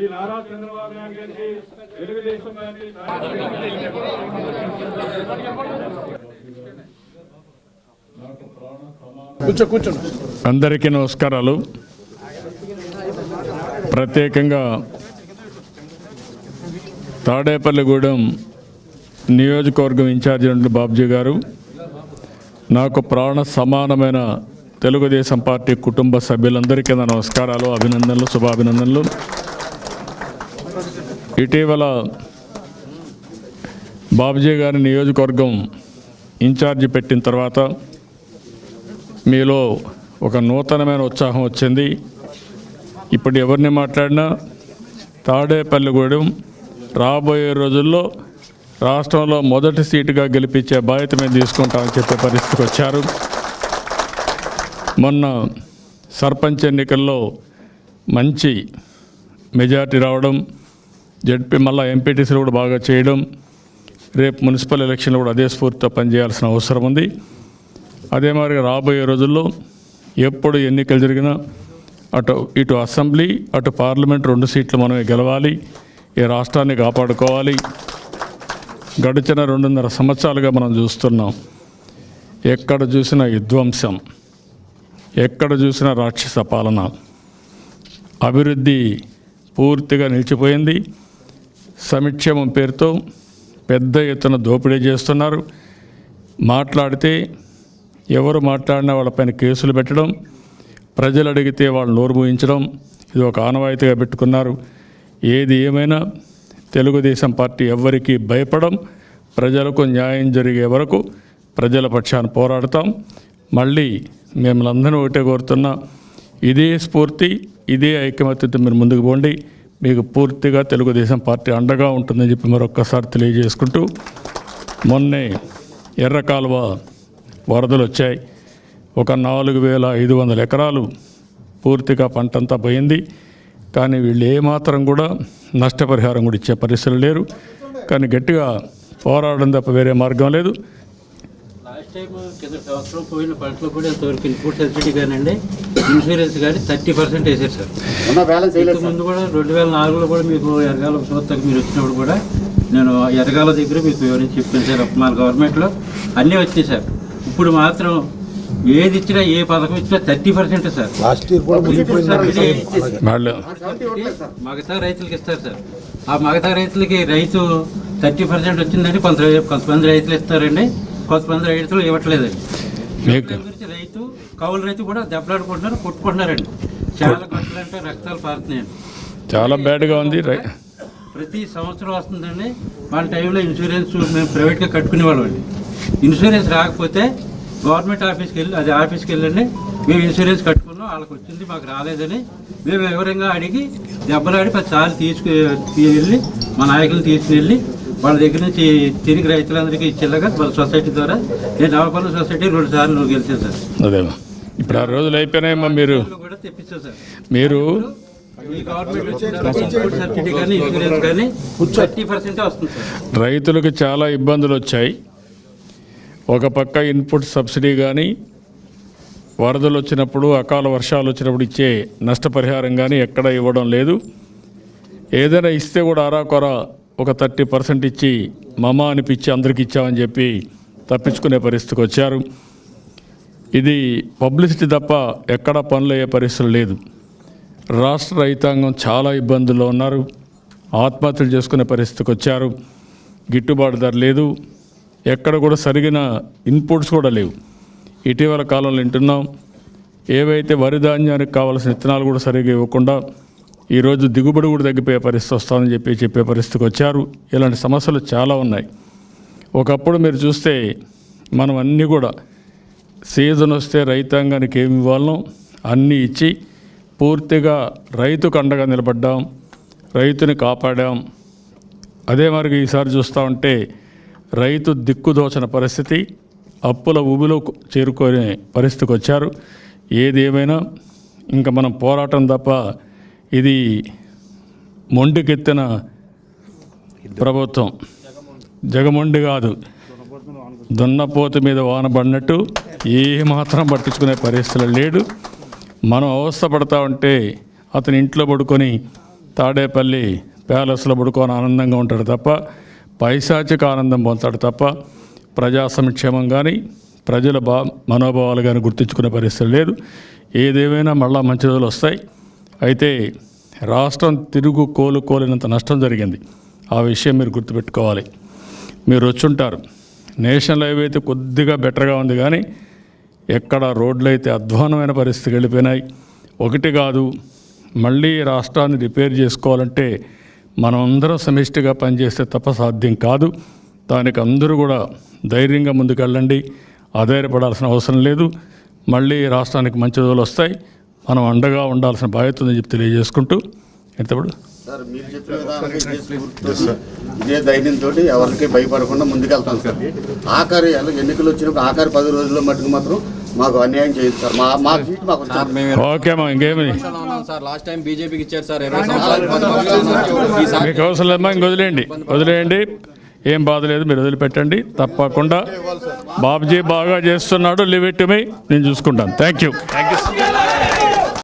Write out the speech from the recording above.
ఈ నారా చంద్రబాబు నాయుడు గారికి తెలుగుదేశం అందరికీ నమస్కారాలు. ప్రత్యేకంగా తాడేపల్లిగూడెం నియోజకవర్గం ఇన్ఛార్జి నుండి బాబ్జీ గారు నాకు ప్రాణ సమానమైన తెలుగుదేశం పార్టీ కుటుంబ సభ్యులందరికీ నమస్కారాలు అభినందనలు శుభాభినందనలు. ఇటీవల బాబ్జీ గారి నియోజకవర్గం ఇన్ఛార్జి పెట్టిన తర్వాత మీలో ఒక నూతనమైన ఉత్సాహం వచ్చింది. ఇప్పుడు ఎవరిని మాట్లాడినా తాడేపల్లిగూడెం రాబోయే రోజుల్లో రాష్ట్రంలో మొదటి సీటుగా గెలిపించే బాధ్యత మేము తీసుకుంటామని చెప్పే పరిస్థితికి వచ్చారు. మొన్న సర్పంచ్ ఎన్నికల్లో మంచి మెజార్టీ రావడం జడ్పీ మళ్ళా ఎంపీటీసీలు కూడా బాగా చేయడం రేపు మున్సిపల్ ఎలక్షన్లో కూడా అదే స్ఫూర్తితో పనిచేయాల్సిన అవసరం ఉంది. అదే మాదిరిగా రాబోయే రోజుల్లో ఎప్పుడు ఎన్నికలు జరిగినా అటు ఇటు అసెంబ్లీ అటు పార్లమెంట్ రెండు సీట్లు మనమే గెలవాలి ఈ రాష్ట్రాన్ని కాపాడుకోవాలి. గడిచిన రెండున్నర సంవత్సరాలుగా మనం చూస్తున్నాం. ఎక్కడ చూసిన విధ్వంసం ఎక్కడ చూసినా రాక్షస పాలన. అభివృద్ధి పూర్తిగా నిలిచిపోయింది. సంక్షేమం పేరుతో పెద్ద ఎత్తున దోపిడీ చేస్తున్నారు. మాట్లాడితే ఎవరు మాట్లాడినా వాళ్ళపైన కేసులు పెట్టడం ప్రజలు అడిగితే వాళ్ళు నోరు మూయించడం ఇది ఒక ఆనవాయితీగా పెట్టుకున్నారు. ఏది ఏమైనా తెలుగుదేశం పార్టీ ఎవ్వరికీ భయపడం ప్రజలకు న్యాయం జరిగే వరకు ప్రజల పక్షాన పోరాడతాం. మళ్ళీ మిమ్మల్ని అందరినీ ఒకటే కోరుతున్నా ఇదే స్ఫూర్తి ఇదే ఐకమత్యత మీరు ముందుకు పోండి. మీకు పూర్తిగా తెలుగుదేశం పార్టీ అండగా ఉంటుందని చెప్పి మరొక్కసారి తెలియజేసుకుంటూ మొన్నే ఎర్రకాలువ వరదలు వచ్చాయి. ఒక నాలుగు వేల ఐదు వందల ఎకరాలు పూర్తిగా పంటంతా పోయింది. కానీ వీళ్ళు ఏమాత్రం కూడా నష్టపరిహారం కూడా ఇచ్చే పరిస్థితులు లేరు. కానీ గట్టిగా పోరాడడం తప్ప వేరే మార్గం లేదు. లాస్ట్ టైం కింద సంవత్సరం పోయిన పంటలు కూడా ఇంతవరకు ఇన్పుట్ సబ్సిడీ కానివ్వండి ఇన్సూరెన్స్ కానీ థర్టీ పర్సెంట్ వేసారు సార్. ఇంతకు ముందు కూడా రెండు వేల నాలుగులో కూడా మీకు ఎరగాల మీరు వచ్చినప్పుడు కూడా నేను ఎరగాల దగ్గర మీకు వివరించి చెప్పాను సార్. మన గవర్నమెంట్లో అన్నీ వచ్చినాయి సార్. ఇప్పుడు మాత్రం ఏది ఇచ్చినా ఏ పథకం ఇచ్చినా థర్టీ పర్సెంట్ సార్. మగతా రైతులకి ఇస్తారు సార్. ఆ మగతా రైతులకి రైతు థర్టీ పర్సెంట్ వచ్చిందని కొంత కొంతమంది రైతులు ఇస్తారండి. కొంతమంది రైతులు ఇవ్వట్లేదండి. రైతు కౌలు రైతు కూడా దెబ్బలాడుకుంటున్నారు కొట్టుకుంటున్నారండి. చాలా గంటలంటే రక్తాలు పారుతున్నాయండి. చాలా బ్యాడ్గా ఉంది. ప్రతి సంవత్సరం వస్తుందండి. మన టైంలో ఇన్సూరెన్స్ మేము ప్రైవేట్గా కట్టుకునేవాళ్ళం అండి. ఇన్సూరెన్స్ రాకపోతే గవర్నమెంట్ ఆఫీస్కి వెళ్ళి అది ఆఫీస్కి వెళ్ళండి. మేము ఇన్సూరెన్స్ కట్టుకున్నాం వాళ్ళకి వచ్చింది మాకు రాలేదని మేము వివరంగా అడిగి దెబ్బలాడి పది సార్లు తీసుకు వెళ్ళి మా నాయకులను తీసుకుని వాళ్ళ దగ్గర నుంచి తిరిగి రైతులందరికీ ఇచ్చేలాగా వాళ్ళ సొసైటీ ద్వారా నేను నవపల్లి సొసైటీ రెండు సార్లు గెలిచాను సార్. అదేమా ఇప్పుడు ఆ రోజులు అయిపోయినాయమ్మా మీరు. కూడా తెప్పించాను సార్. మీరు రైతులకు చాలా ఇబ్బందులు వచ్చాయి. ఒక పక్క ఇన్పుట్ సబ్సిడీ కానీ వరదలు వచ్చినప్పుడు అకాల వర్షాలు వచ్చినప్పుడు ఇచ్చే నష్టపరిహారం కానీ ఎక్కడ ఇవ్వడం లేదు. ఏదైనా ఇస్తే కూడా అరాకొర ఒక థర్టీ పర్సెంట్ ఇచ్చి మమ అనిపించి అందరికి ఇచ్చామని చెప్పి తప్పించుకునే పరిస్థితికి వచ్చారు. ఇది పబ్లిసిటీ తప్ప ఎక్కడ పనులు అయ్యే పరిస్థితులు లేదు. రాష్ట్ర రైతాంగం చాలా ఇబ్బందుల్లో ఉన్నారు. ఆత్మహత్యలు చేసుకునే పరిస్థితికి వచ్చారు. గిట్టుబాటు ధర లేదు. ఎక్కడ కూడా సరిగిన ఇన్పుట్స్ కూడా లేవు. ఇటీవల కాలంలో వింటున్నాం. ఏవైతే వరి ధాన్యానికి కావాల్సిన విత్తనాలు కూడా సరిగా ఇవ్వకుండా ఈరోజు దిగుబడి కూడా తగ్గిపోయే పరిస్థితి వస్తుందని చెప్పి చెప్పే పరిస్థితికి వచ్చారు. ఇలాంటి సమస్యలు చాలా ఉన్నాయి. ఒకప్పుడు మీరు చూస్తే మనం అన్నీ కూడా సీజన్ వస్తే రైతాంగానికి ఏమి ఇవ్వాలనో అన్నీ ఇచ్చి పూర్తిగా రైతుకు అండగా నిలబడ్డాం రైతుని కాపాడాం. అదే మరి ఈసారి చూస్తూ ఉంటే రైతు దిక్కుదోచన పరిస్థితి అప్పుల ఊబిలో చేరుకునే పరిస్థితికి వచ్చారు. ఏది ఏమైనా ఇంకా మనం పోరాటం తప్ప ఇది మొండికెత్తిన ప్రభుత్వం. జగమొండి కాదు. దున్నపోతు మీద వాన పడినట్టు ఏమాత్రం పట్టించుకునే పరిస్థితులు లేడు. మనం అవస్థ పడతా ఉంటే అతని ఇంట్లో పడుకొని తాడేపల్లి ప్యాలెస్లో పడుకొని ఆనందంగా ఉంటాడు తప్ప పైశాచిక ఆనందం పొందుతాడు తప్ప ప్రజా సంక్షేమం కానీ ప్రజల బా మనోభావాలు కానీ గుర్తించుకునే పరిస్థితి లేదు ఏదేమైనా మళ్ళా మంచి రోజులు వస్తాయి. అయితే రాష్ట్రం తిరుగు కోలుకోలేనంత నష్టం జరిగింది. ఆ విషయం మీరు గుర్తుపెట్టుకోవాలి. మీరు వచ్చుంటారు. నేషనల్ హైవే అయితే కొద్దిగా బెటర్గా ఉంది కానీ ఎక్కడ రోడ్లు అయితే అధ్వానమైన పరిస్థితికి వెళ్ళిపోయినాయి. ఒకటి కాదు మళ్ళీ రాష్ట్రాన్ని రిపేర్ చేసుకోవాలంటే మనం అందరం సమిష్టిగా పనిచేస్తే తప్ప సాధ్యం కాదు. దానికి అందరూ కూడా ధైర్యంగా ముందుకెళ్ళండి. ఆధారపడాల్సిన అవసరం లేదు. మళ్ళీ రాష్ట్రానికి మంచి రోజులు వస్తాయి. మనం అండగా ఉండాల్సిన బాధ్యత ఉందని చెప్పి తెలియజేసుకుంటూ ఎంతప్పుడు సార్ మీరు చెప్పిన ఇదే ధైర్యంతో ఎవరికి భయపడకుండా ముందుకెళ్తాం సార్. ఆఖరి ఎన్నికలు వచ్చినప్పుడు ఆఖరి పది రోజుల్లో మటుకు మాత్రం మాకు అన్యాయం చేయదు సార్. మా మా సీట్ మాకు సార్ వచ్చారు. మేము ఓకే అమ్మా ఇంకేమి? సార్. లాస్ట్ టైం బీజేపీకి ఇచ్చారు సార్. ఇరవై సంవత్సరాలు ఈసారి మీకు అవసరం లేమ్మా ఇంక వదిలేయండి. వదిలేయండి. ఏం బాధ లేదు మీరు వదిలిపెట్టండి. తప్పకుండా బాబుజీ బాగా చేస్తున్నాడు. లివ్ ఇట్ మీ నేను చూసుకుంటాను. Thank you